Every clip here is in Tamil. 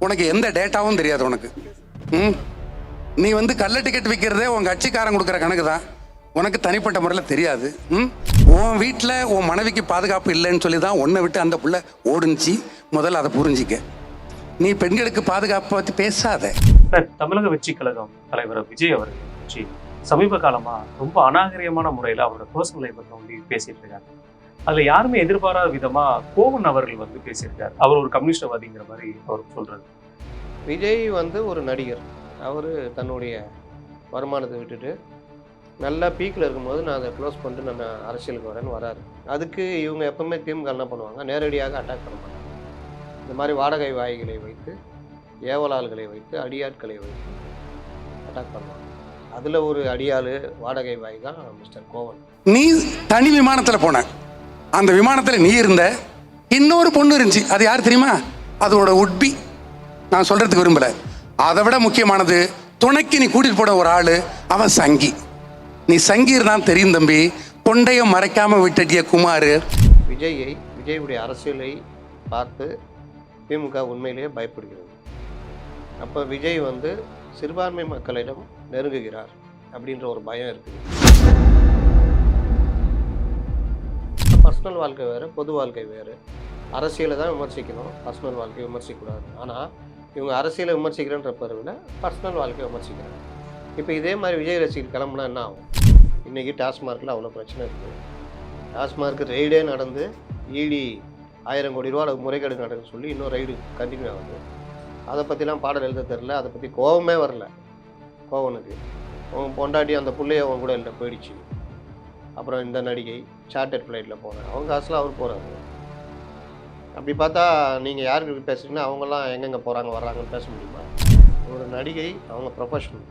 உனக்கு எந்த டேட்டாவும் தெரியாது உனக்கு. ம்? நீ வந்து கள்ள டிக்கெட் விற்கிறதே உன் கட்சிக்காரன் கொடுக்குற கணக்கு தான் உனக்கு தனிப்பட்ட முறையில் தெரியாது. ம்? உன் வீட்டில் உன் மனைவிக்கு பாதுகாப்பு இல்லைன்னு சொல்லி தான் உன்னை விட்டு அந்த புள்ள ஓடுனுச்சு முதல்ல அதை புரிஞ்சிக்க. நீ பெண்களுக்கு பாதுகாப்பை பற்றி பேசாத. தமிழக வெற்றி கழகம் தலைவர் விஜய் அவர்கள் சமீப காலமா ரொம்ப அநாகரிகமான முறையில அவரோட பர்சனல் லைஃப் வந்து பேசிட்டு இருக்காங்க அதுல யாருமே எதிர்பாராத விதமா கோவன் அவர்கள் வந்து பேசியிருக்காரு. அவர் ஒரு கம்யூனிஸ்டவாதிங்கிற மாதிரி அவர் சொல்றாரு. விஜய் வந்து ஒரு நடிகர். அவர் தன்னுடைய வருமானத்தை விட்டுட்டு நல்லா பீக்கில் இருக்கும்போது நான் அதை க்ளோஸ் பண்ணிட்டு நான் அரசியலுக்கு வரேன்னு வராரு. அதுக்கு இவங்க எப்பவுமே திமுக என்ன பண்ணுவாங்க? நேரடியாக அட்டாக் பண்ண மாட்டாங்க. இந்த மாதிரி வாடகை வாய்களை வைத்து ஏவலாள்களை வைத்து அடியாட்களை வைத்து அட்டாக் பண்ணுவாங்க. அதில் ஒரு அடியாள் வாடகை வாய் தான் மிஸ்டர் கோவன். நீ தனி விமானத்தில் போன. அந்த விமானத்தில் நீ இருந்த இன்னொரு பொண்ணு இருந்துச்சு. அது யார் தெரியுமா? அதோட உட்பி நான் சொல்றதுக்கு விரும்பல. அதை விட முக்கியமானது துணைக்கு நீ கூட்டிட்டு போன ஒரு ஆள் அவன் சங்கி. நீ சங்கீர் தான் தெரியும் தம்பி. கொண்டைய மறைக்காம விட்டட்டிய குமார். விஜயை விஜயுடைய அரசியலை பார்த்து திமுக உண்மையிலேயே பயப்படுகிறது. அப்போ விஜய் வந்து சிறுபான்மை மக்களிடம் நெருங்குகிறார் அப்படின்ற ஒரு பயம் இருக்குது பர்சனல் வாழ்க்கை வேறு பொது வாழ்க்கை வேறு. அரசியலை தான் விமர்சிக்கணும். பர்சனல் வாழ்க்கையை விமர்சிக்கக்கூடாது. ஆனால் இவங்க அரசியலை விமர்சிக்கிறேன்ற பிறவில் பர்சனல் வாழ்க்கையை விமர்சிக்கிறாங்க. இப்போ இதே மாதிரி விஜய் ரசிகர் கிளம்புனா என்ன ஆகும்? இன்றைக்கி டாஸ்மார்க்கில் அவ்வளோ பிரச்சனை இருக்குது டாஸ்மார்க் ரெய்டே நடந்து இடி ஆயிரம் கோடி ரூபா அளவு முறைகேடு நடக்குன்னு சொல்லி இன்னும் ரைடு கண்டினியூ ஆகுது. அதை பற்றிலாம் பாடல் எழுத தெரில. அதை பற்றி கோவமே வரல. கோவனுக்கு அவன் பொண்டாட்டி அந்த பிள்ளைய அவன் கூட இல்லை போயிடுச்சு. அப்புறம் இந்த நடிகை சார்ட்டட் ஃப்ளைட்டில் போனேன் அவங்க காசுலாம் அவர் போகிறாங்க அப்படி பார்த்தா நீங்கள் யாருக்கு பேசுறீங்கன்னா அவங்கெல்லாம் எங்கெங்கே போகிறாங்க வர்றாங்கன்னு பேச முடியுமா? ஒரு நடிகை அவங்க ப்ரொஃபஷனல்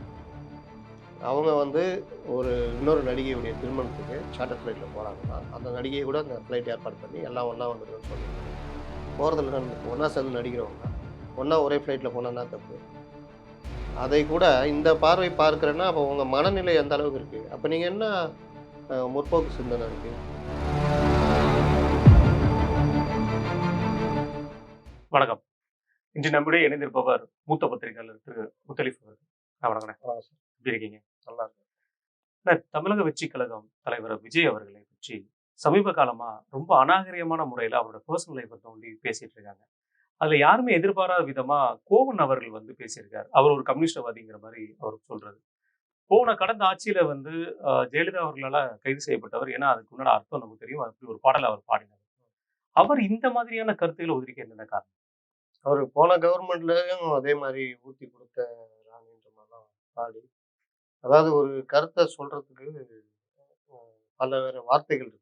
அவங்க வந்து ஒரு இன்னொரு நடிகையுடைய திருமணத்துக்கு சார்ட்டர் ஃப்ளைட்டில் போகிறாங்கன்னா அந்த நடிகையை கூட அந்த ஃப்ளைட் ஏற்பாடு பண்ணி எல்லாம் ஒன்றா வந்துடுன்னு சொல்லுவாங்க போகிறதுல ஒன்றா சேர்ந்து நடிக்கிறவங்க ஒன்றா ஒரே ஃப்ளைட்டில் போனால் தப்பு? அதை கூட இந்த பார்வை பார்க்குறேன்னா அப்போ உங்கள் மனநிலை எந்த அளவுக்கு இருக்குது அப்போ நீங்கள் என்ன முற்போக்கு சிந்தனை இருக்குது வணக்கம். இன்று நம்முடைய இணைந்திருப்பவர் மூத்த பத்திரிகையாளர் திரு முத்தலிஃப் அவர்கள். ஆ, வணக்கண்ணே எப்படி இருக்கீங்க? நல்லா இருக்கு தமிழக வெற்றி கழகம் தலைவர் விஜய் அவர்களை பற்றி சமீப காலமா ரொம்ப அநாகரிகமான முறையில அவரோட பர்சனல் லைஃப் வந்து பேசிட்டு இருக்காங்க. அதுல யாருமே எதிர்பாராத விதமா கோவன் அவர்கள் வந்து பேசியிருக்காரு. அவர் ஒரு கம்யூனிஸ்டவாதிங்கிற மாதிரி அவர் சொல்றாரு. போன கடந்த ஆட்சியில வந்து ஜெயலலிதா அவர்களால கைது செய்யப்பட்டவர். ஏன்னா அதுக்கு முன்னாடி அர்த்தம் நமக்கு தெரியும். அப்படி ஒரு பாடல் அவர் பாடினார். அவர் இந்த மாதிரியான கருத்துக்களை ஒதுக்க என்னென்ன காரணம்? அவர் போன கவர்மெண்ட்லயும் அதே மாதிரி ஊற்றி கொடுத்த ராணின்ற மாதிரிலாம் பாடி அதாவது ஒரு கருத்தை சொல்றதுக்கு பல வேறு வார்த்தைகள் இருக்கு.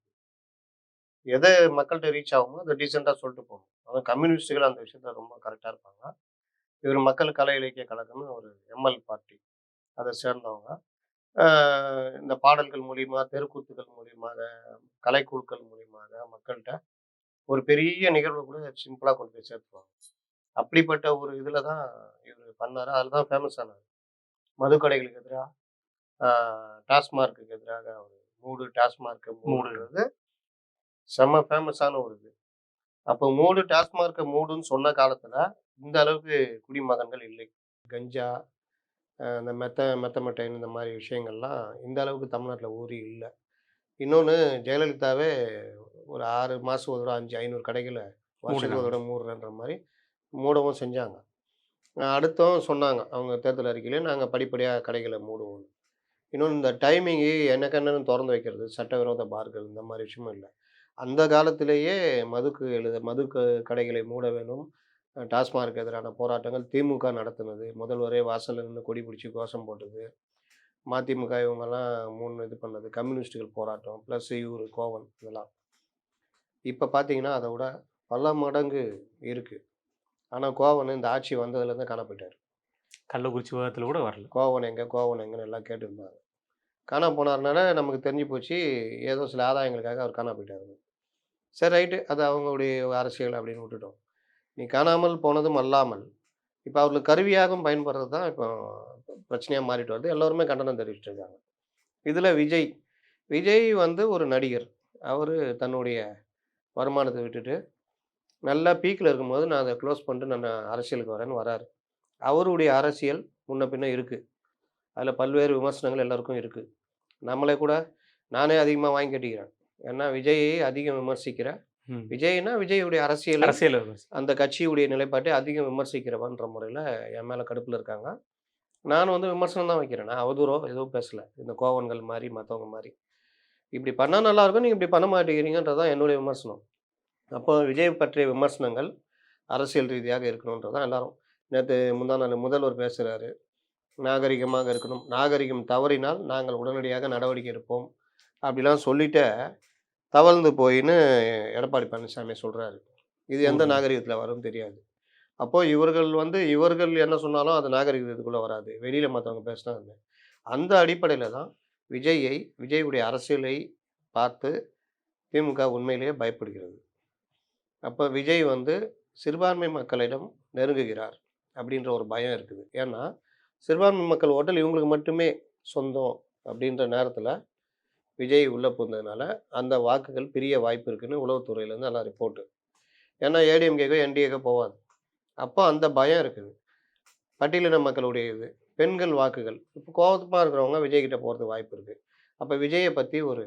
எதை மக்கள்கிட்ட ரீச் ஆகுமோ அதை டீசெண்டாக சொல்லிட்டு போகணும். அதான் கம்யூனிஸ்டுகள் அந்த விஷயத்த ரொம்ப கரெக்டாக இருப்பாங்க. இவர் மக்கள் கலை இலக்கிய கழகம்னு ஒரு எம்எல் பார்ட்டி அதை சேர்ந்தவங்க. இந்த பாடல்கள் மூலியமா தெருக்கூத்துகள் மூலியமாக கலைக்குழுக்கள் மூலியமாக மக்கள்கிட்ட ஒரு பெரிய நிகழ்வை கூட சிம்பிளாக கொண்டு போய் சேர்த்துவாங்க அப்படிப்பட்ட ஒரு இதில் தான் இவர் பண்ணார். அதில் தான் ஃபேமஸ் ஆனார். மதுக்கடைகளுக்கு எதிராக டாஸ்மார்க்குக்கு எதிராக அவர் மூடு டாஸ்மார்க்கை மூடுறது செம்ம ஃபேமஸான ஒரு இது. அப்போ மூடு டாஸ்மார்க்கை மூடுன்னு சொன்ன காலத்தில் இந்த அளவுக்கு குடிமகன்கள் இல்லை. கஞ்சா இந்த மெத்த மெத்தமெட்டைன் இந்த மாதிரி விஷயங்கள்லாம் இந்த அளவுக்கு தமிழ்நாட்டில் ஊறி இல்லை. இன்னொன்று ஜெயலலிதாவே ஒரு ஆறு மாதம் ஒரு அஞ்சு ஐநூறு கடைகளை வருஷத்துக்கு ஒரு மூடுறன்ற மாதிரி மூடவும் செஞ்சாங்க. அடுத்தும் சொன்னாங்க. அவங்க தேர்தல் அறிக்கையிலே நாங்கள் படிப்படியாக கடைகளை மூடுவோம் இன்னொன்று இந்த டைமிங்கு எனக்கு என்னன்னு திறந்து வைக்கிறது சட்டவிரோத பார்கள் இந்த மாதிரி விஷயமும் இல்லை. அந்த காலத்திலேயே மதுக்கு எழுத மது க- கடைகளை மூட வேணும். டாஸ்மார்க் எதிரான போராட்டங்கள் திமுக நடத்துனது. முதல்வரே வாசல்ல நின்று கொடி பிடிச்சி கோஷம் போட்டது. மதிமுக இவங்கெல்லாம் மூணு இது பண்ணது. கம்யூனிஸ்டுகள் போராட்டம் ப்ளஸ் இவர் கோவன் இதெல்லாம். இப்போ பார்த்தீங்கன்னா அதை விட பல மடங்கு இருக்குது ஆனால் கோவன் இந்த ஆட்சி வந்ததுலேருந்து காண போயிட்டார் கள்ளக்குறிச்சி விவகாரத்துல கூட வரல. கோவன் எங்கே கோவன் எங்கன்னு எல்லாம் கேட்டுருந்தாங்க காணா போனார்னால நமக்கு தெரிஞ்சு போச்சு ஏதோ சில ஆதாயங்களுக்காக அவர் காணா போயிட்டாரு. சரி ரைட்டு. அது அவங்களுடைய அரசியல் அப்படின்னு விட்டுட்டோம். நீ காணாமல் போனதும் அல்லாமல் இப்போ அவர்களுக்கு கருவியாகவும் பயன்படுறது தான் இப்போ பிரச்சனையாக மாறிட்டு வருது. எல்லோருமே கண்டனம் தெரிவிச்சிட்டு இருக்காங்க. இதில் விஜய் விஜய் வந்து ஒரு நடிகர். அவர் தன்னுடைய வருமானத்தை விட்டுட்டு நல்லா பீக்கில் இருக்கும்போது நான் அதை க்ளோஸ் பண்ணிட்டு நான் அரசியலுக்கு வரேன்னு வராரு. அவருடைய அரசியல் முன்ன பின்ன இருக்குது அதில் பல்வேறு விமர்சனங்கள் எல்லாருக்கும் இருக்குது நம்மளே கூட நானே அதிகமாக வாங்கி கட்டிக்கிறேன். ஏன்னா விஜயை அதிகம் விமர்சிக்கிறேன் விஜய்னா விஜயுடைய அரசியல் அரசியல். அந்த கட்சியுடைய நிலைப்பாட்டை அதிகம் விமர்சிக்கிறவன்ற முறையில் என் மேலே கடுப்பில் இருக்காங்க. நான் வந்து விமர்சனம் தான் வைக்கிறேன். நான் அவதூறோ எதுவும் பேசலை. இந்த கோவன்கள் மாதிரி மற்றவங்க மாதிரி இப்படி பண்ணால் நல்லா இருக்கும். நீங்கள் இப்படி பண்ண மாட்டேங்கிறீங்கன்றது தான் என்னுடைய விமர்சனம். அப்போ விஜய் பற்றிய விமர்சனங்கள் அரசியல் ரீதியாக இருக்கணுன்றது தான் எல்லாரும். நேற்று முந்தா நாள் முதல்வர் பேசுகிறாரு நாகரிகமாக இருக்கணும். நாகரிகம் தவறினால் நாங்கள் உடனடியாக நடவடிக்கை எடுப்போம். அப்படிலாம் சொல்லிட்டு தவழ்ந்து போயின்னு எடப்பாடி பழனிசாமி சொல்கிறாரு இது எந்த. நாகரிகத்தில் வரும் தெரியாது. அப்போது இவர்கள் வந்து இவர்கள் என்ன சொன்னாலும் அது நாகரிகத்துக்குள்ளே வராது. வெளியில் மற்றவங்க பேசினா அது. அந்த அடிப்படையில் தான் விஜயை விஜயுடைய அரசியலை பார்த்து திமுக உண்மையிலேயே பயப்படுகிறது. அப்போ விஜய் வந்து சிறுபான்மை மக்களிடம் நெருங்குகிறார் அப்படின்ற ஒரு பயம் இருக்குது. ஏன்னா சிறுபான்மை மக்கள் ஓட்டல் இவங்களுக்கு மட்டுமே சொந்தம் அப்படின்ற நேரத்தில் விஜய் உள்ளே போனதுனால அந்த வாக்குகள் பிரிய வாய்ப்பு இருக்குன்னு உளவுத்துறையிலேருந்து எல்லாம் ரிப்போர்ட்டு ஏன்னா ஏடிஎம்கேக்கோ என்டிஏக்கோ போகாது அப்போ அந்த பயம் இருக்குது. பட்டியலின மக்களுடைய இது பெண்கள் வாக்குகள். இப்போ கோபமாக இருக்கிறவங்க விஜய்கிட்ட போகிறது போகிறதுக்கு வாய்ப்பு இருக்குது அப்போ விஜயை பற்றி ஒரு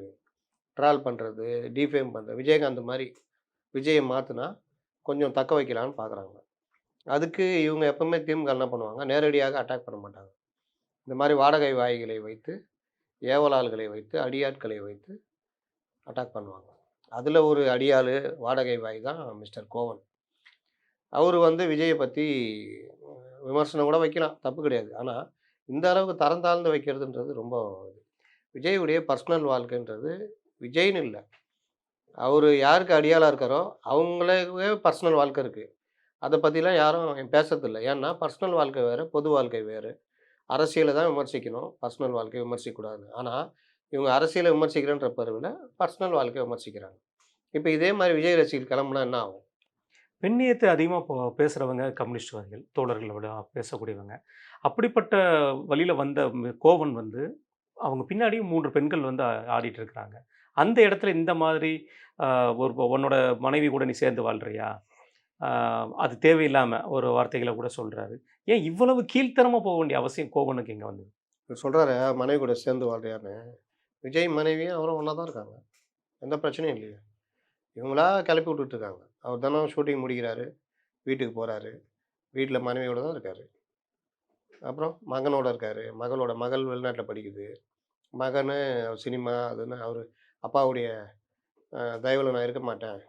ட்ரால் பண்ணுறது டிஃபேம் பண்ணுறது விஜயகாந்த் மாதிரி விஜயை மாற்றினா கொஞ்சம் தக்க வைக்கலான்னு பார்க்குறாங்க அதுக்கு இவங்க எப்பவுமே திமுக என்ன பண்ணுவாங்க? நேரடியாக அட்டாக் பண்ண மாட்டாங்க. இந்த மாதிரி வாடகை வாய்களை வைத்து ஏவலாள்களை வைத்து அடியாட்களை வைத்து அட்டாக் பண்ணுவாங்க. அதில் ஒரு அடியாள் வாடகை வாய் தான் மிஸ்டர் கோவன். அவர் வந்து விஜயை பற்றி விமர்சனம் கூட வைக்கலாம் தப்பு கிடையாது. ஆனால் இந்த அளவுக்கு தரம் தாழ்ந்து வைக்கிறதுன்றது ரொம்ப இது. விஜயுடைய பர்சனல் வாழ்க்கைன்றது விஜய்னு இல்லை. அவர் யாருக்கு அடியாளாக இருக்காரோ அவங்களே பர்சனல் வாழ்க்கை இருக்குது அதை பற்றிலாம் யாரும் பேசுறதில்லை. ஏன்னா பர்சனல் வாழ்க்கை வேறு பொது வாழ்க்கை வேறு. அரசியலை தான் விமர்சிக்கணும். பர்சனல் வாழ்க்கையை விமர்சிக்கக்கூடாது ஆனால் இவங்க அரசியலை விமர்சிக்கிறேன்ற பருவில் பர்சனல் வாழ்க்கையை விமர்சிக்கிறாங்க. இப்போ இதே மாதிரி விஜய் ரசிகர் கிளம்புனா என்ன ஆகும்? பெண்ணியத்தை அதிகமாக பேசுகிறவங்க கம்யூனிஸ்ட்வாதிகள் தோழர்களை விட பேசக்கூடியவங்க. அப்படிப்பட்ட வழியில் வந்த கோவன் வந்து அவங்க பின்னாடியும் மூன்று பெண்கள் வந்து ஆடிட்டு இருக்கிறாங்க. அந்த இடத்துல இந்த மாதிரி ஒரு உன்னோட மனைவி கூட நீ சேர்ந்து வாழ்றியா? அது தேவையில்லாமல் ஒரு வார்த்தைகளை கூட சொல்கிறாரு ஏன் இவ்வளவு கீழ்த்தரமாக போக வேண்டிய அவசியம் கோவனுக்கு இங்கே வந்து சொல்கிறாரு மனைவி கூட சேர்ந்து வாழ்றியான்னு. விஜய் மனைவியும் அவரும் ஒன்றா தான் இருக்காங்க. எந்த பிரச்சனையும் இல்லையா. இவங்களா கிளப்பி விட்டுட்டு இருக்காங்க அவர் தினம் ஷூட்டிங் முடிக்கிறாரு வீட்டுக்கு போகிறாரு வீட்டில் மனைவியோட தான் இருக்கார். அப்புறம் மகனோட இருக்கார். மகளோட மகள் வெளிநாட்டில் படிக்குது. மகன் சினிமா அதுன்னு அவர் அப்பாவுடைய தயவில் நான் இருக்க மாட்டேன்.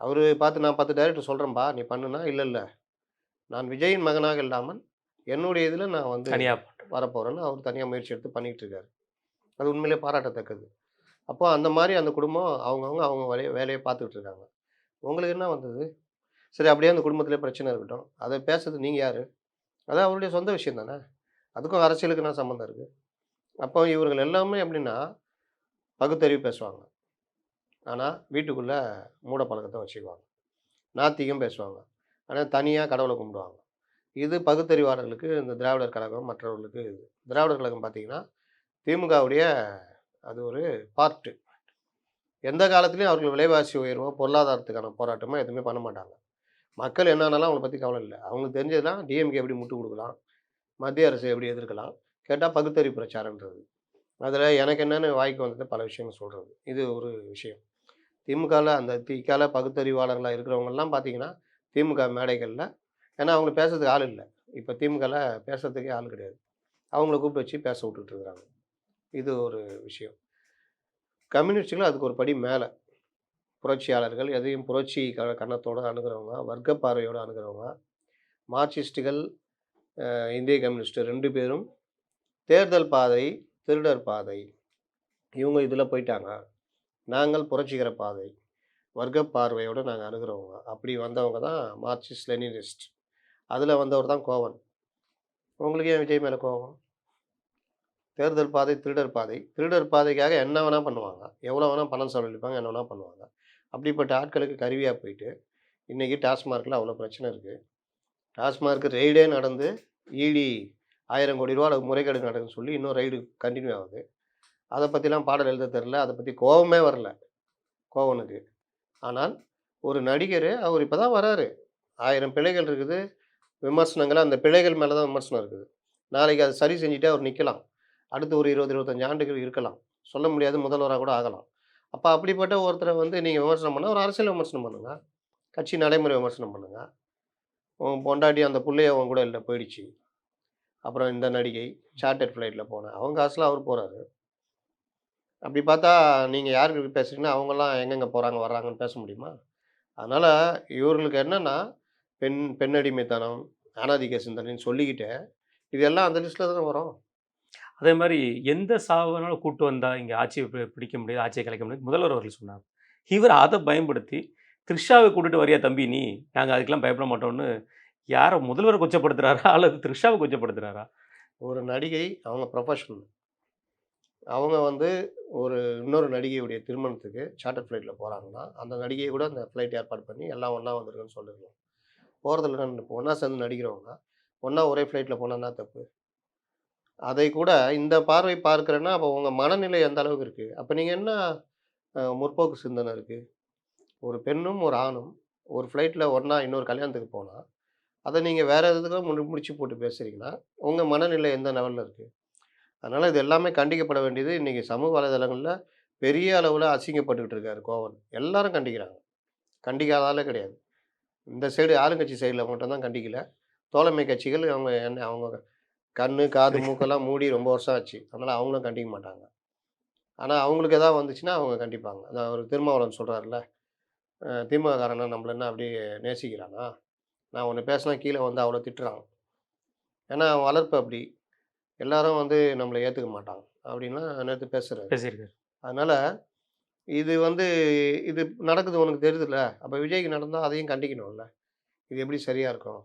அவர் பார்த்து நான் பத்து டைரக்டர் சொல்கிறேன்பா நீ பண்ணுனா? இல்லை இல்லை. நான் விஜயின் மகனாக இல்லாமல் என்னுடைய இதில் நான் வந்து தனியாக வரப்போகிறேன்னு அவர் தனியாக முயற்சி எடுத்து பண்ணிகிட்டு இருக்காரு அது உண்மையிலே பாராட்டத்தக்கது. அப்போ அந்த மாதிரி அந்த குடும்பம் அவங்கவுங்க அவங்க வேலையை வேலையை பார்த்துக்கிட்டு இருக்காங்க உங்களுக்கு என்ன வந்தது? சரி அப்படியே அந்த குடும்பத்திலே பிரச்சனை இருக்கட்டும். அதை பேசுறது நீங்கள் யார்? அது அவருடைய சொந்த விஷயம் தானே? அதுக்கும் அரசியலுக்கு என்ன சம்மந்தம் இருக்குது அப்போ இவர்கள் எல்லாமே எப்படின்னா பகுத்தறிவு பேசுவாங்க. ஆனால் வீட்டுக்குள்ளே மூட பழக்கத்தை வச்சுக்குவாங்க. நாத்திகம் பேசுவாங்க. ஆனால் தனியாக கடவுளை கும்பிடுவாங்க. இது பகுத்தறிவாளர்களுக்கு இந்த திராவிடர் கழகம் மற்றவர்களுக்கு இது. திராவிடர் கழகம் பார்த்தீங்கன்னா திமுகவுடைய அது ஒரு பார்ட்டு எந்த காலத்துலேயும் அவர்கள் விலைவாசி உயர்வோ பொருளாதாரத்துக்கான போராட்டமோ எதுவுமே பண்ண மாட்டாங்க. மக்கள் என்னென்னலாம் அவங்கள பற்றி கவலை இல்லை. அவங்களுக்கு தெரிஞ்சதுலாம் டிஎம்கே எப்படி முட்டு கொடுக்கலாம்? மத்திய அரசு எப்படி எதிர்க்கலாம்? கேட்டால் பகுத்தறிவு பிரச்சாரன்றது அதில் எனக்கு என்னென்னு வாய்க்கு வந்தது பல விஷயங்கள் சொல்கிறது இது ஒரு விஷயம். திமுகவில் அந்த திகால பகுத்தறிவாளர்களாக இருக்கிறவங்கெல்லாம் பார்த்தீங்கன்னா திமுக மேடைகளில் ஏன்னா அவங்க பேசுறதுக்கு ஆள் இல்லை. இப்போ திமுகவில் பேசுறதுக்கே ஆள் கிடையாது. அவங்கள கூப்பிட்டு வச்சு பேச விட்டுட்டு இருக்கிறாங்க. இது ஒரு விஷயம். கம்யூனிஸ்டுகள் அதுக்கு ஒரு படி மேலே. புரட்சியாளர்கள் எதையும் புரட்சி க கன்னத்தோடு அணுகிறவங்க வர்க்க பார்வையோடு அணுகிறவங்க மார்க்சிஸ்டுகள் இந்திய கம்யூனிஸ்ட் ரெண்டு பேரும் தேர்தல் பாதை திருடர் பாதை. இவங்க இதில் போயிட்டாங்க. நாங்கள் புரட்சிகர பாதை வர்க்க பார்வையோடு நாங்கள் அணுகிறவங்க. அப்படி வந்தவங்க தான் மார்க்சிஸ்ட் லெனினிஸ்ட். அதில் வந்தவர் தான் கோவன். உங்களுக்கு ஏன் விஜய் மேலே கோவம்? தேர்தல் பாதை திருடர் பாதை. திருடர் பாதைக்காக என்ன வேணால் பண்ணுவாங்க. எவ்வளோ வேணால் பணம் செலவழிப்பாங்க என்ன வேணால் பண்ணுவாங்க. அப்படிப்பட்ட ஆட்களுக்கு கருவியாக போயிட்டு இன்றைக்கி டாஸ்மார்க்கில் அவ்வளோ பிரச்சனை இருக்குது டாஸ்மார்க் ரெய்டே நடந்து இடி ஆயிரம் கோடி ரூபா அளவு முறைகேடு நடக்குதுன்னு சொல்லி இன்னும் ரைடு கண்டினியூ ஆகுது. அதை பற்றிலாம் பாடல் எழுத தெரில அதை பற்றி கோவமே வரல கோவனுக்கு. ஆனால் ஒரு நடிகர் அவர் இப்போ தான் வராரு. ஆயிரம் பிழைகள் இருக்குது விமர்சனங்கள் அந்த பிழைகள் மேலே தான் விமர்சனம் இருக்குது. நாளைக்கு அதை சரி செஞ்சுட்டு அவர் நிற்கலாம் அடுத்து ஒரு இருபது இருபத்தஞ்சு ஆண்டுகள் இருக்கலாம். சொல்ல முடியாது முதல்வராக கூட ஆகலாம். அப்போ அப்படிப்பட்ட ஒருத்தரை வந்து நீங்கள் விமர்சனம் பண்ணால் ஒரு அரசியல் விமர்சனம் பண்ணுங்கள் கட்சி நடைமுறை விமர்சனம் பண்ணுங்கள் உன் பொண்டாட்டி அந்த பிள்ளைய அவன் கூட இல்லை போயிடுச்சு. அப்புறம் இந்த நடிகை சார்ட்டர் ஃப்ளைட்டில் போனேன் அவங்க காசில் அவர் போகிறாரு அப்படி பார்த்தா நீங்கள் யாருக்கு பேசுறீங்கன்னா அவங்கெல்லாம் எங்கெங்கே போகிறாங்க வர்றாங்கன்னு பேச முடியுமா? அதனால் இவர்களுக்கு என்னென்னா பெண் பெண்ணடிமைத்தனம் அனாதிக்க சிந்தனைன்னு சொல்லிக்கிட்டு இதெல்லாம் அந்த லிஸ்ட்டில் தானே வரும். அதே மாதிரி எந்த சாவனாலும் கூட்டு வந்தா இங்க ஆட்சியை பிடிக்க முடியாது ஆட்சியை கலைக்க முடியாது. முதல்வர் அவர்கள் சொன்னார் இவர் அதை பயன்படுத்தி த்ரிஷாவை கூட்டிட்டு வரியா தம்பி நீ? நாங்க அதுக்கெல்லாம் பயப்பட மாட்டோம்னு. யாரை முதல்வரை கொச்சப்படுத்துறாரா அல்லது த்ரிஷாவை கொச்சப்படுத்துறாரா? ஒரு நடிகை அவங்க ப்ரொஃபஷனல் அவங்க வந்து ஒரு இன்னொரு நடிகையுடைய திருமணத்துக்கு சார்ட்டர் ஃப்ளைட்டில் போகிறாங்கன்னா அந்த நடிகையை கூட அந்த ஃப்ளைட் ஏற்பாடு பண்ணி எல்லாம் ஒன்றா வந்துருக்குன்னு சொல்லிருக்கோம் போகிறதுல ஒன்றா சேர்ந்து நடிக்கிறவங்க ஒன்றா ஒரே ஃப்ளைட்டில் போனால் தப்பு. அதை கூட இந்த பார்வை பார்க்குறேன்னா அப்போ உங்கள் மனநிலை எந்த அளவுக்கு இருக்குது அப்போ நீங்கள் என்ன முற்போக்கு சிந்தனை இருக்குது ஒரு பெண்ணும் ஒரு ஆணும் ஒரு ஃப்ளைட்டில் ஒன்றா இன்னொரு கல்யாணத்துக்கு போனால் அதை நீங்கள் வேறு எதுக்காக முடி முடிச்சு போட்டு பேசுகிறீங்கன்னா உங்கள் மனநிலை எந்த லெவலில் இருக்குது அதனால் இது எல்லாமே கண்டிக்கப்பட வேண்டியது இன்றைக்கி சமூக வலைதளங்களில் பெரிய அளவில் அசிங்கப்பட்டுக்கிட்டு இருக்காரு கோவன். எல்லாரும் கண்டிக்கிறாங்க. கண்டிக்காதாலே கிடையாது. இந்த சைடு ஆளுங்கட்சி சைடில் மட்டும்தான் கண்டிக்கல. தோழமை கட்சிகள் அவங்க என்ன அவங்க கண்ணு காது மூக்கெல்லாம் மூடி ரொம்ப வருஷம் ஆச்சு. அதனால் அவங்களும் கண்டிக்க மாட்டாங்க. ஆனால் அவங்களுக்கு எதாவது வந்துச்சுன்னா அவங்க கண்டிப்பாங்க. அதான் அவர் திருமாவளவன் சொல்கிறாருல திமுககாரனா நம்மள என்ன அப்படியே நேசிக்கிறானா? நான் ஒன்று பேசினா கீழே வந்து அவ்வளோ திட்டுறான். ஏன்னா அவன் வளர்ப்பு அப்படி. எல்லாரும் வந்து நம்மளை ஏற்றுக்க மாட்டாங்க. அப்படின்லாம் நேற்று பேசுகிறாரு பேசியிருக்காரு அதனால் இது வந்து இது நடக்குது உனக்கு தெரியுதுல்ல அப்போ விஜய்க்கு நடந்தால் அதையும் கண்டிக்கணும்ல? இது எப்படி சரியாக இருக்கும்?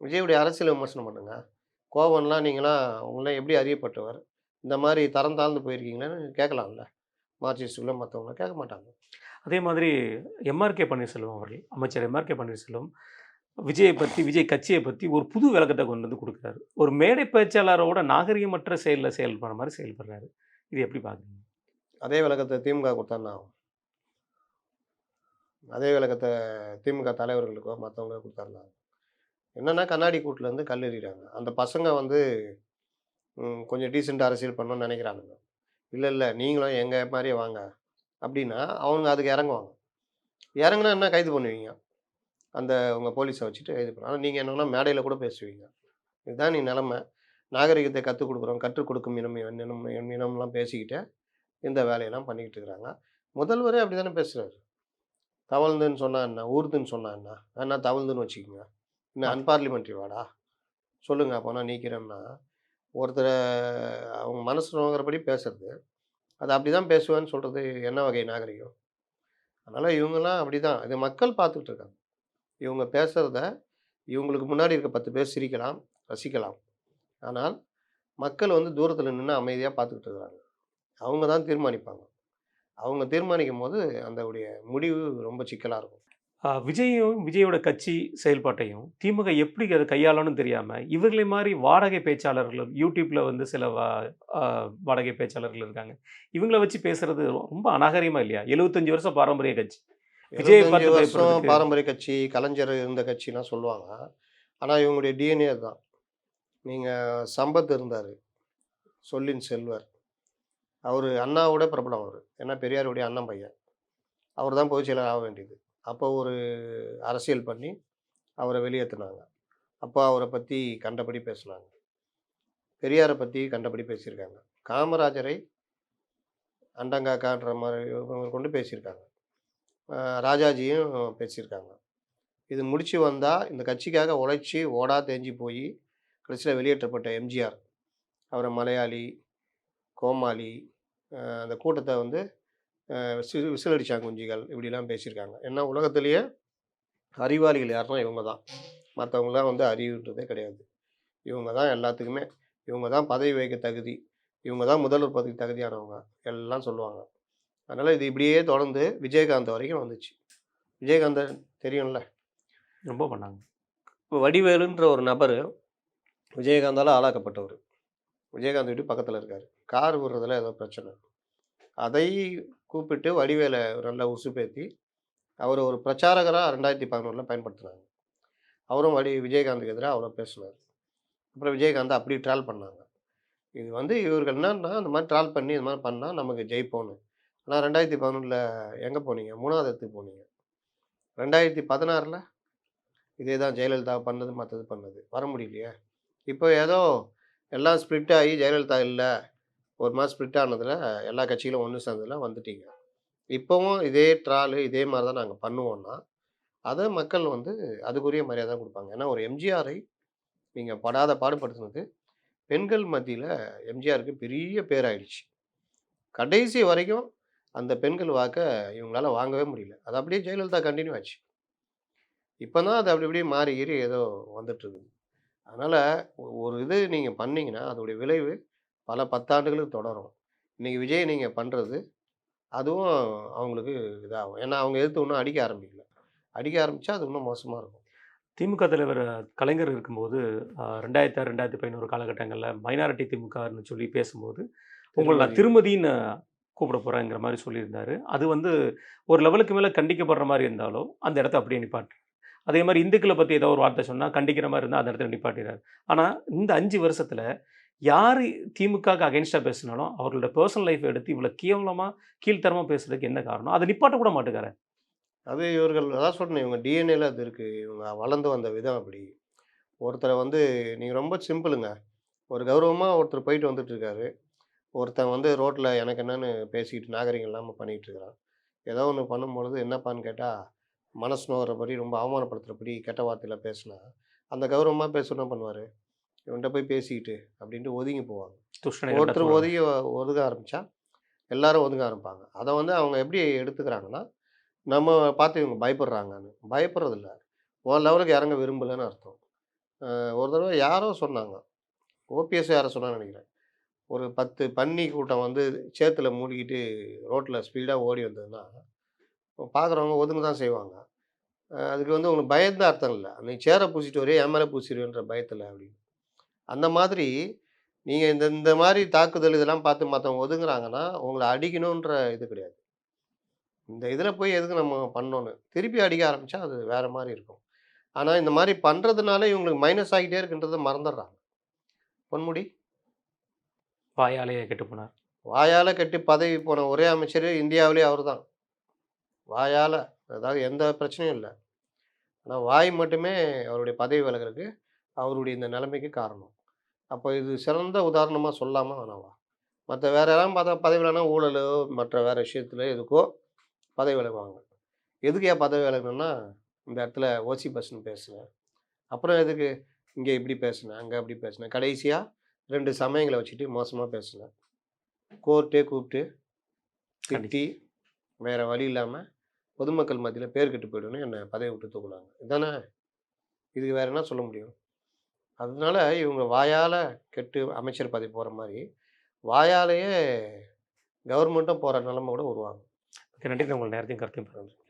விஜயுடைய அரசியல் விமர்சனம் பண்ணுங்க. கோவம்லாம் நீங்களாம் உங்களாம் எப்படி அறியப்பட்டவர்? இந்த மாதிரி தரம் தாழ்ந்து போயிருக்கீங்களேன்னு கேட்கலாம்ல மார்க்சிஸ்டுல மற்றவங்க கேட்க மாட்டாங்க. அதே மாதிரி எம்ஆர்கே பன்னீர்செல்வம் அவர்கள் அமைச்சர் எம்ஆர்கே பன்னீர்செல்வம் விஜயை பற்றி விஜய் கட்சியை பற்றி ஒரு புது விளக்கத்தை கொண்டு வந்து கொடுக்குறாரு. ஒரு மேடை பேச்சாளரோட நாகரிகமற்ற செயலில் செயல்படுற மாதிரி செயல்படுறாரு. இது எப்படி பார்க்குறீங்க அதே விளக்கத்தை திமுக கொடுத்தான்னா ஆகும் அதே விளக்கத்தை திமுக தலைவர்களுக்கோ மற்றவங்களுக்கோ கொடுத்தாருனா என்னென்னா கண்ணாடி கூட்டிலேருந்து கல் எறிகிறாங்க. அந்த பசங்க வந்து கொஞ்சம் டீசெண்டாக அரசியல் பண்ணணும்னு நினைக்கிறானுங்க. இல்லை இல்லை நீங்களும் எங்கள் மாதிரியே வாங்க. அப்படின்னா அவங்க அதுக்கு இறங்குவாங்க. இறங்குனா என்ன கைது பண்ணுவீங்க? அந்த உங்கள் போலீஸை வச்சுட்டு கைது பண்ணுவோம் ஆனால் நீங்கள் என்னன்னா மேடையில் கூட பேசுவீங்க. இதுதான் நீ நிலமை. நாகரிகத்தை கற்றுக் கொடுக்குறோம் கற்றுக் கொடுக்கும் இனம் இனம் இனம் இனம்லாம் பேசிக்கிட்டு இந்த வேலையெல்லாம் பண்ணிக்கிட்டு இருக்கிறாங்க. முதல்வரே அப்படி தானே பேசுகிறாரு தவழ்ந்துன்னு சொன்னா என்ன? ஊர்துன்னு சொன்னா என்ன? என்ன தவழ்ந்துன்னு வச்சுக்கோங்க. இன்னும் அன்பார்லிமெண்ட்ரி வாடா? சொல்லுங்க அப்போ நான் நீக்கிறேன்னா ஒருத்தரை அவங்க மனசு நோங்குறபடி பேசுறது. அது அப்படி தான் பேசுவேன்னு சொல்கிறது என்ன வகை நாகரிகம்? அதனால் இவங்கெல்லாம் அப்படி தான் இது மக்கள் பார்த்துட்டு இருக்காங்க. இவங்க பேசுகிறத இவங்களுக்கு முன்னாடி இருக்க பத்து பேர் சிரிக்கலாம் ரசிக்கலாம். ஆனால் மக்கள் வந்து தூரத்தில் நின்று அமைதியாக பார்த்துக்கிட்டு இருக்கிறாங்க அவங்க தான் தீர்மானிப்பாங்க. அவங்க தீர்மானிக்கும் போது அந்த முடிவு ரொம்ப சிக்கலாக இருக்கும். விஜயும் விஜயோட கட்சி செயல்பாட்டையும் திமுக எப்படி அதை கையாளணும்னு தெரியாமல் இவர்களை மாதிரி வாடகை பேச்சாளர்கள் யூடியூப்பில் வந்து சில வா- வாடகை பேச்சாளர்கள் இருக்காங்க. இவங்கள வச்சு பேசுகிறது ரொம்ப அநாகரியமாக இல்லையா? எழுபத்தஞ்சி வருஷம் பாரம்பரிய கட்சி. விஜயை 75 பார்த்து வருஷம் பாரம்பரிய கட்சி கலைஞர் இருந்த கட்சினா சொல்லுவாங்க. ஆனால் இவங்களுடைய டிஎன்ஏ தான் நீங்கள் சம்பத் இருந்தார் சொல்லின் செல்வர். அவர் அண்ணாவோட பிரபலம் அவர். ஏன்னா பெரியாருடைய அண்ணன் பையன். அவர் தான் பொதுச் செயலர் ஆக வேண்டியது. அப்போ ஒரு அரசியல் பண்ணி அவரை வெளியேற்றினாங்க அப்போ அவரை பற்றி கண்டபடி பேசுனாங்க. பெரியாரை பற்றி கண்டபடி பேசியிருக்காங்க. காமராஜரை அண்டங்காக்கான்ற மாதிரி இவங்க கொண்டு பேசியிருக்காங்க. ராஜாஜியும் பேசியிருக்காங்க. இது முடிச்சு வந்தால் இந்த கட்சிக்காக உழைச்சி ஓடா தேஞ்சு போய் கடைசியில் வெளியேற்றப்பட்ட எம்ஜிஆர். அவரை மலையாளி கோமாளி அந்த கூட்டத்தை வந்து விசிலடிச்சாங்க குஞ்சிகள். இப்படிலாம் பேசியிருக்காங்க. ஏன்னா உலகத்திலேயே அறிவாளிகள் யாருன்னா இவங்க தான் மற்றவங்களாம் வந்து அறிவுன்றதே கிடையாது. இவங்க தான் எல்லாத்துக்குமே இவங்க தான் பதவி வைக்க தகுதி இவங்க தான் முதல்வர் பதவி தகுதியானவங்க எல்லாம் சொல்லுவாங்க. அதனால் இது இப்படியே தொடர்ந்து விஜயகாந்த் வரைக்கும் வந்துச்சு. விஜயகாந்த் தெரியும்ல? ரொம்ப பண்ணாங்க. இப்போ வடிவேலுன்ற ஒரு நபர் விஜயகாந்தால் ஆளாக்கப்பட்டவர். விஜயகாந்த் வீட்டு பக்கத்தில் இருக்கார். கார் விடுறதுல ஏதோ பிரச்சனை. அதை கூப்பிட்டு வடிவேலை நல்லா உசுப்பேத்தி அவர் ஒரு பிரச்சாரகராக ரெண்டாயிரத்தி பதினொன்றில் பயன்படுத்தினாங்க. அவரும் வடி விஜயகாந்துக்கு எதிராக அவரும் பேசினார். அப்புறம் விஜயகாந்த் அப்படி ட்ரால் பண்ணாங்க. இது வந்து இவர்கள் என்னன்னா அந்த மாதிரி ட்ரால் பண்ணி இது மாதிரி பண்ணால் நமக்கு ஜெயிப்போன்னு ஆனால் ரெண்டாயிரத்தி பதினொன்றில் எங்கே போனீங்க? மூணாவது இடத்துக்கு போனீங்க. ரெண்டாயிரத்தி பதினாறில் இதே தான் ஜெயலலிதா பண்ணது மற்றது பண்ணது. வர முடியலையே. இப்போ ஏதோ எல்லாம் ஸ்ப்ளிட் ஆகி ஜெயலலிதா இல்லை ஒரு மாதம் ஸ்ப்ளிட் ஆனதில் எல்லா கட்சிகளும் ஒன்று சேர்ந்ததில் வந்துட்டீங்க. இப்போவும் இதே ட்ராலு இதே மாதிரி தான் நாங்கள் பண்ணுவோன்னா அதை மக்கள் வந்து அதுக்குரிய மரியாதை கொடுப்பாங்க. ஏன்னா ஒரு எம்ஜிஆரை நீங்கள் படாத பாடுபடுத்தினது பெண்கள் மத்தியில் எம்ஜிஆருக்கு பெரிய பேராயிடுச்சு. கடைசி வரைக்கும் அந்த பெண்கள் வாக்கை இவங்களால வாங்கவே முடியல. அது அப்படியே ஜெயலலிதா கண்டினியூ ஆச்சு. இப்போ தான் அது அப்படி இப்படியே மாறி ஏறி ஏதோ வந்துட்டு இருக்குது அதனால் ஒரு இது நீங்கள் பண்ணீங்கன்னா அதோடைய விளைவு பல பத்தாண்டுகளுக்கு தொடரும். இன்னைக்கு விஜய் நீங்கள் பண்ணுறது அதுவும் அவங்களுக்கு இதாகும். ஏன்னா அவங்க எதிர்த்து இன்னும் அடிக்க ஆரம்பிக்கல. அடிக்க ஆரம்பித்தா அது இன்னும் மோசமாக இருக்கும். திமுக தலைவர் கலைஞர் இருக்கும்போது ரெண்டாயிரத்தி ஆறு ரெண்டாயிரத்தி பதினோரு காலகட்டங்களில் மைனாரிட்டி திமுகன்னு சொல்லி பேசும்போது உங்களை நான் திருமதின்னு கூப்பிட போகிறேங்கிற மாதிரி சொல்லியிருந்தார். அது வந்து ஒரு லெவலுக்கு மேலே கண்டிக்கப்படுற மாதிரி இருந்தாலும் அந்த இடத்த அப்படியே நிப்பாட்டு. அதே மாதிரி இந்துக்களை பற்றி ஏதோ ஒரு வார்த்தை சொன்னால் கண்டிக்கிற மாதிரி இருந்தால் அந்த இடத்துல நிப்பாட்டிறாரு. ஆனால் இந்த அஞ்சு வருஷத்தில் யார் திமுகவுக்கு அகைன்ஸ்டாக பேசினாலும் அவர்களோட பர்சனல் லைஃப் எடுத்து இவ்வளோ கேவலமாக கீழ்த்தரமாக பேசுறதுக்கு என்ன காரணம்? அதை நிப்பாட்ட கூட மாட்டேங்காரு அது இவர்கள் அதான் சொன்னேன் இவங்க டிஎன்ஏல அது இருக்குது இவங்க வளர்ந்து வந்த விதம் அப்படி. ஒருத்தரை வந்து நீங்கள் ரொம்ப சிம்பிளுங்க. ஒரு கௌரவமாக ஒருத்தர் போயிட்டு வந்துட்டுருக்காரு ஒருத்தன் வந்து ரோட்டில் எனக்கு என்னன்னு பேசிக்கிட்டு நாகரிகம் இல்லாமல் பண்ணிகிட்டு இருக்கிறான். ஏதோ ஒன்று பண்ணும்பொழுது என்னப்பான்னு கேட்டால் மனசு நோகிறபடி ரொம்ப அவமானப்படுத்துகிறபடி கெட்ட வார்த்தையில் பேசினா அந்த கௌரவமாக பேச என்ன பண்ணுவார்? இவன்கிட்ட போய் பேசிக்கிட்டு அப்படின்ட்டு ஒதுங்கி போவாங்க. ஒருத்தர் ஒதுங்கி ஒதுங்க ஆரம்பித்தா எல்லாரும் ஒதுங்க ஆரம்பிப்பாங்க. அதை வந்து அவங்க எப்படி எடுத்துக்கிறாங்கன்னா நம்ம பார்த்து இவங்க பயப்படுறாங்கன்னு. பயப்படுறதில்ல. உன் லெவலுக்கு இறங்க விரும்பலைன்னு அர்த்தம். ஒரு தடவை யாரோ சொன்னாங்க. ஓபிஎஸ் யாரோ சொன்னான்னு நினைக்கிறேன். ஒரு பத்து பன்னி கூட்டம் வந்து சேத்துல மூடிக்கிட்டு ரோட்டில் ஸ்பீடாக ஓடி வந்ததுன்னா பார்க்குறவங்க ஒதுங்க தான் செய்வாங்க. அதுக்கு வந்து உங்களுக்கு பயந்த அர்த்தம் இல்லை. நீ சேரை பூசிட்டு வரே என் பூசிடுவேன்ற பயத்தில் அப்படின்னு. அந்த மாதிரி நீங்கள் இந்த இந்த மாதிரி தாக்குதல் இதெல்லாம் பார்த்து மற்றவங்க ஒதுங்குறாங்கன்னா உங்களை அடிக்கணுன்ற இது கிடையாது. இந்த இதில் போய் எதுக்கு நம்ம பண்ணோன்னு திருப்பி அடிக்க ஆரம்பித்தா அது வேறு மாதிரி இருக்கும். ஆனால் இந்த மாதிரி பண்ணுறதுனால இவங்களுக்கு மைனஸ் ஆகிட்டே இருக்குன்றதை மறந்துடுறாங்க. பொன்முடி? வாயாலேயே கெட்டு போனார். வாயால் கட்டி பதவி போன ஒரே அமைச்சர் இந்தியாவிலே அவர் தான். வாயால் அதாவது எந்த பிரச்சனையும் இல்லை. ஆனால் வாய் மட்டுமே அவருடைய பதவி விலகிறதுக்கு அவருடைய இந்த நிலைமைக்கு காரணம். அப்போ இது சிறந்த உதாரணமாக சொல்லாமல் வேணாவா? மற்ற வேற யாரும் பார்த்தா பதவி விலகினா ஊழலோ மற்ற வேறு விஷயத்துல எதுக்கோ பதவி விலகுவாங்க. எதுக்கு ஏன் பதவி விலகணும்னா இந்த இடத்துல ஓசி பஸ்ன்னு பேசுனேன். அப்புறம் எதுக்கு இங்கே இப்படி பேசுனேன் அங்கே அப்படி பேசுனேன். கடைசியாக ரெண்டு சமயங்களை வச்சுட்டு மோசமாக பேசுனேன் கோர்ட்டே கூப்பிட்டு திட்டி வேறு வழி இல்லாமல் பொதுமக்கள் மத்தியில் பேர் கெட்டு போயிடுன்னு என்னை பதவி விட்டு தூக்குனாங்க. இதானே? இதுக்கு வேற என்ன சொல்ல முடியும்? அதனால இவங்க வாயால் கெட்டு அமைச்சர் பதவி போகிற மாதிரி வாயாலேயே கவர்மெண்ட்டும் போகிற நிலைமை கூட உருவாகும். நன்றி. உங்கள் நேரத்தையும் கருத்தையும் பகிர்ந்து